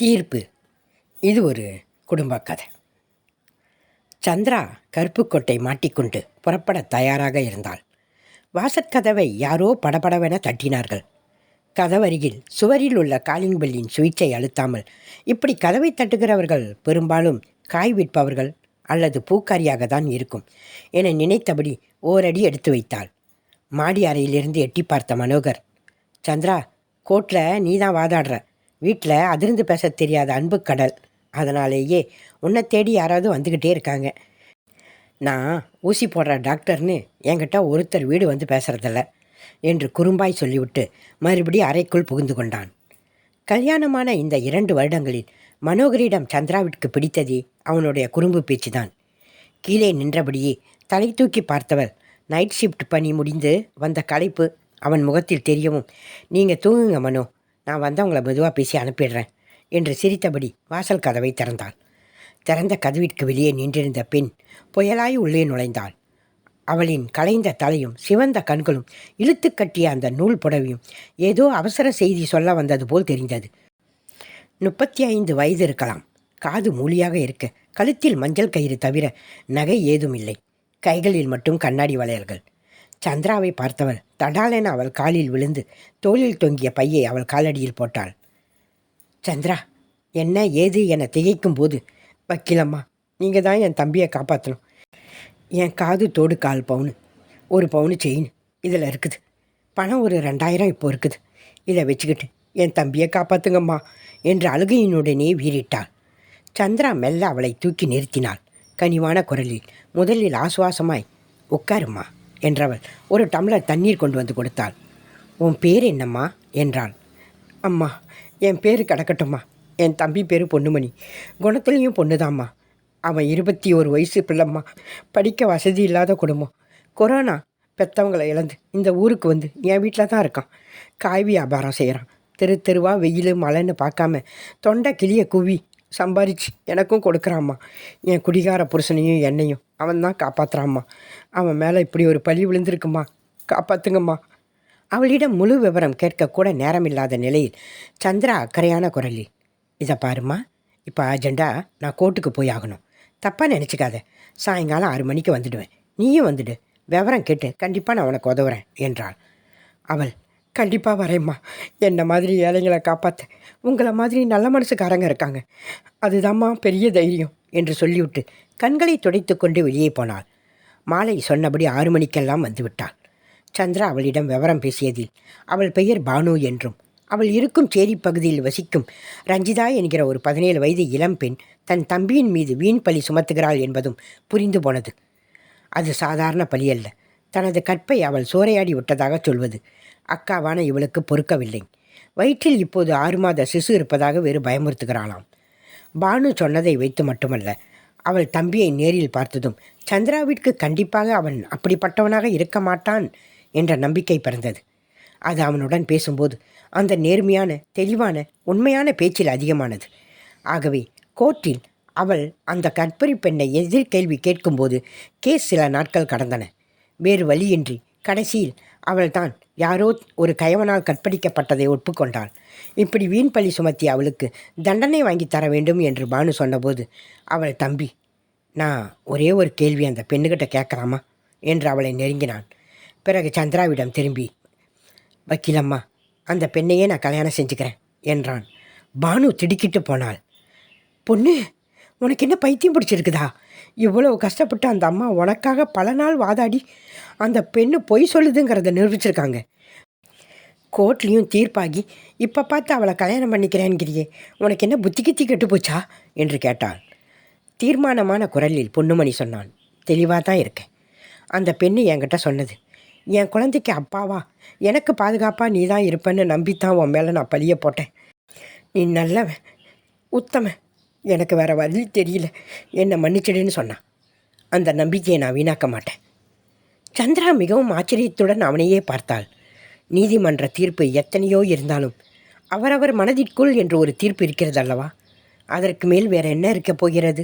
தீர்ப்பு. இது ஒரு குடும்ப கதை. சந்திரா கருப்புக்கொட்டை மாட்டிக்கொண்டு புறப்பட தயாராக இருந்தாள். வாசற்கதவை யாரோ படபடவென தட்டினார்கள். கதவருகில் சுவரில் உள்ள காலிங் பெல்லின் சுவிட்சை அழுத்தாமல் இப்படி கதவை தட்டுகிறவர்கள் பெரும்பாலும் காய் விற்பவர்கள் அல்லது பூக்காரியாக தான் இருக்கும் என நினைத்தபடி ஓரடி எடுத்து வைத்தாள். மாடி அறையிலிருந்து எட்டி பார்த்த மனோகர் சந்திரா கோர்ட்டில் நீ தான் வாதாடுற. வீட்டில் அதிர்ந்து பேச தெரியாத அன்பு கடல். அதனாலேயே உன்னை தேடி யாராவது வந்துக்கிட்டே இருக்காங்க. நான் ஊசி போடுற டாக்டர்னு என்கிட்ட ஒருத்தர் வீடு வந்து பேசுகிறதில்ல என்று குறும்பாய் சொல்லிவிட்டு மறுபடி அறைக்குள் புகுந்து கொண்டான். கல்யாணமான இந்த இரண்டு வருடங்களில் மனோகரிடம் சந்திராவிற்கு பிடித்ததே அவனுடைய குறும்பு பேச்சுதான். கீழே நின்றபடியே தலை தூக்கி பார்த்தவள் நைட் ஷிஃப்ட் பணி முடிந்து வந்த களைப்பு அவன் முகத்தில் தெரியவும் நீங்கள் தூங்குங்க மனோ நான் வந்தவங்களை மெதுவாக பேசி அனுப்பிடுறேன் என்று சிரித்தபடி வாசல் கதவை திறந்தாள். திறந்த கதவிற்கு வெளியே நின்றிருந்த பெண் புயலாய் உள்ளே நுழைந்தாள். அவளின் கலைந்த தலையும் சிவந்த கண்களும் இழுத்து கட்டிய அந்த நூல் புடவையும் ஏதோ அவசர செய்தி சொல்ல வந்தது போல் தெரிந்தது. முப்பத்தி ஐந்து வயது இருக்கலாம். காது மூலியாக இருக்க கழுத்தில் மஞ்சள் கயிறு தவிர நகை ஏதும் இல்லை கைகளில் மட்டும் கண்ணாடி வளையல்கள். சந்திராவை பார்த்தவள் தடாலென அவள் காலில் விழுந்து தோளில் தொங்கிய பையை அவள் காலடியில் போட்டாள். சந்திரா என்ன ஏது என திகைக்கும் போது வக்கீலம்மா நீங்கள் தான் என் தம்பியை காப்பாற்றணும் என் காது தோடு கால் பவுனு. ஒரு பவுனு செயின் இதில் இருக்குது. பணம் ஒரு ரெண்டாயிரம் இப்போ இருக்குது. இதை வச்சுக்கிட்டு என் தம்பியை காப்பாற்றுங்கம்மா என்று அழுகையினுடனே வீறிட்டாள். சந்திரா மெல்ல அவளை தூக்கி நிறுத்தினாள். கனிவான குரலில் முதலில் ஆசுவாசமாய் உட்காரும்மா. என்றவள் ஒரு டம்ளர் தண்ணீர் கொண்டு வந்து கொடுத்தாள். உன் பேர் என்னம்மா? என்றாள். அம்மா என் பேர் கிடக்கட்டும்மா. என் தம்பி பேர் பொண்ணுமணி குணத்துலேயும் பொண்ணுதாம்மா. அவன் இருபத்தி ஒரு வயசு பிள்ளைம்மா. படிக்க வசதி இல்லாத குடும்பம். கொரோனா பெற்றவங்களை இழந்து இந்த ஊருக்கு வந்து என் வீட்டில் தான் இருக்கான். காய் வியாபாரம் செய்கிறான் தெரு தெருவாக வெயில் மழைன்னு பார்க்காம தொண்டை கிளிய குவி சம்பாரிச்சு எனக்கும் கொடுக்குறாம்மா. என் குடிகார புருஷனையும் என்னையும் அவன் தான் காப்பாற்றுறாம்மா அவன் மேலே இப்படி ஒரு பழி விழுந்திருக்குமா? காப்பாற்றுங்கம்மா அவளிடம் முழு விவரம் கேட்கக்கூட நேரமில்லாத நிலையில் சந்திரா அக்கறையான குரலில் இதை பாருமா இப்போ அர்ஜெண்டா நான் கோர்ட்டுக்கு போய் ஆகணும். தப்பாக நினச்சிக்காத. சாயங்காலம் ஆறு மணிக்கு வந்துடுவேன். நீயும் வந்துடு. விவரம் கேட்டு கண்டிப்பாக நான் உனக்கு உதவுறேன் என்றாள். அவள் கண்டிப்பாக வரேம்மா. என்னை மாதிரி ஏழைங்களை காப்பாற்ற உங்களை மாதிரி நல்ல மனசுக்காரங்க இருக்காங்க. அதுதாம்மா பெரிய தைரியம் என்று சொல்லிவிட்டு கண்களை துடைத்து கொண்டு வெளியே போனாள். மாலை சொன்னபடி ஆறு மணிக்கெல்லாம் வந்துவிட்டாள் சந்திரா அவளிடம் விவரம் பேசியதில் அவள் பெயர் பானு என்றும் அவள் இருக்கும் சேரி பகுதியில் வசிக்கும் ரஞ்சிதா என்கிற ஒரு பதினேழு வயது இளம்பெண் தன் தம்பியின் மீது வீண் பழி சுமத்துகிறாள் என்பதும் புரிந்து போனது. அது சாதாரண பழி அல்ல. தனது கற்பை அவள் சூறையாடி விட்டதாக சொல்வது. அக்காவான இவளுக்கு பொறுக்கவில்லை. வயிற்றில் இப்போது ஆறு மாத சிசு இருப்பதாக வேறு பயமுறுத்துகிறாளாம். பானு சொன்னதை வைத்து மட்டுமல்ல அவள் தம்பியை நேரில் பார்த்ததும் சந்திராவிற்கு கண்டிப்பாக அவன் அப்படிப்பட்டவனாக இருக்க மாட்டான் என்ற நம்பிக்கை பிறந்தது. அது அவனுடன் பேசும்போது அந்த நேர்மையான தெளிவான உண்மையான பேச்சில் அதிகமானது. ஆகவே கோர்ட்டில் அவள் அந்த கற்பரி பெண்ணை எதிர்கேள்வி கேட்கும்போது கேஸ் சில நாட்கள் கடந்தன. வேறு வழியின்றி கடைசியில் அவள்தான் யாரோ ஒரு கயவனால் கற்பழிக்கப்பட்டதை ஒப்புக்கொண்டாள். இப்படி வீண் பழி சுமத்தி அவளுக்கு தண்டனை வாங்கி தர வேண்டும் என்று பானு சொன்னபோது அவள் தம்பி நான் ஒரே ஒரு கேள்வி அந்த பெண்ணுக்கிட்ட கேட்கலாமா? என்று அவளை நெருங்கினான் பிறகு சந்திராவிடம் திரும்பி வக்கீலம்மா அந்த பெண்ணையே நான் கல்யாணம் செஞ்சுக்கிறேன் என்றான். பானு திடுக்கிட்டு போனாள். பொண்ணு உனக்கு என்ன பைத்தியம் பிடிச்சிருக்குதா? இவ்வளோ கஷ்டப்பட்டு அந்த அம்மா உனக்காக பல நாள் வாதாடி அந்த பெண்ணு பொய் சொல்லுதுங்கிறத நிரூபிச்சிருக்காங்க. கோர்ட்லேயும் தீர்ப்பாகி இப்போ பார்த்து அவளை கல்யாணம் பண்ணிக்கிறேன்கிறியே உனக்கு என்ன புத்தி கித்தி கெட்டு போச்சா? என்று கேட்டாள். தீர்மானமான குரலில் பொன்னுமணி சொன்னான். தெளிவாக தான் இருக்கேன். அந்த பெண்ணு என்கிட்ட சொன்னது என் குழந்தைக்கு அப்பாவா? எனக்கு பாதுகாப்பாக நீ தான் இருப்பேன்னு நம்பித்தான் உன் மேலே நான் பழிய போட்டேன். நீ நல்லவன் உத்தமன் எனக்கு வேறு வழி தெரியல. என்னை மன்னிச்சிடுன்னு சொன்னான் அந்த நம்பிக்கையை நான் வீணாக்க மாட்டேன். சந்திரா மிகவும் ஆச்சரியத்துடன் அவனையே பார்த்தாள். நீதிமன்ற தீர்ப்பு எத்தனையோ இருந்தாலும் அவரவர் மனதிற்குள் என்று ஒரு தீர்ப்பு இருக்கிறது அல்லவா அதற்கு மேல் வேறு என்ன இருக்கப் போகிறது?